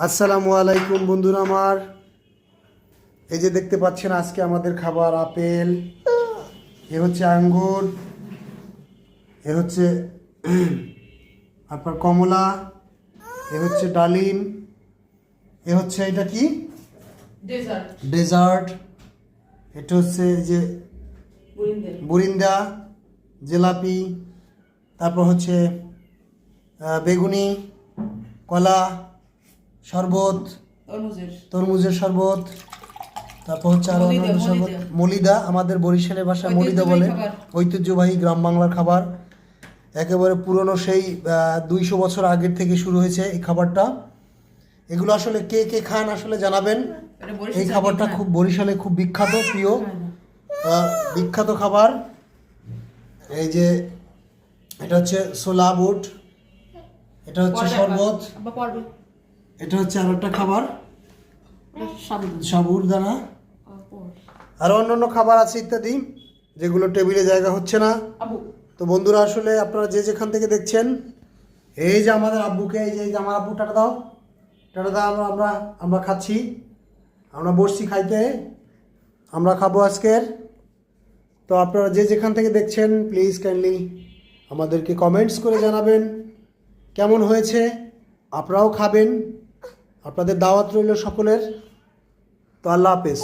আসসালামু আলাইকুম বন্ধুরা আমার। এই যে দেখতে পাচ্ছেন আজকে আমাদের খাবার আপেল এ হচ্ছে আঙ্গুর এ হচ্ছে আপনার কমলা এ হচ্ছে ডালিম এ হচ্ছে এটা কি? ডেজার্ট এটা হচ্ছে এই যে বুরিন্দা। জিলাপি তারপর হচ্ছে বেগুনি কলা শরবত তরমুজের। শরবত তারপর হচ্ছে আরও অন্যান্য শরবত। মলিদা। আমাদের বরিশালের ভাষায় মলিদা বলে। ঐতিহ্যবাহী গ্রাম বাংলার খাবার। একেবারে পুরনো সেই দুইশো বছর আগের থেকে শুরু হয়েছে এই খাবারটা। এগুলো আসলে কে কে খান আসলে জানাবেন। এই খাবারটা খুব বরিশালে খুব বিখ্যাত প্রিয়। বিখ্যাত খাবার। এই যে এটা হচ্ছে সোলা বুট। এটা হচ্ছে শরবত। এটা হচ্ছে আর একটা খাবার। সাবুর দানা। আরও অন্যান্য খাবার আছে ইত্যাদি যেগুলো টেবিলে জায়গা হচ্ছে না। তো বন্ধুরা আসলে আপনারা যে যেখান থেকে দেখছেন এই যে আমাদের আব্বুকে এই যে আমার আব্বু টাটা দাও। টাটা দাও আমরা আমরা আমরা খাচ্ছি। আমরা বসছি খাইতে। আমরা খাব আজকের। তো আপনারা যে যেখান থেকে দেখছেন প্লিজ কাইন্ডলি আমাদেরকে কমেন্টস করে জানাবেন। কেমন হয়েছে? আপনারাও খাবেন। আপনাদের দাওয়াত রইল সকলের। তো আল্লাহ হাফেজ।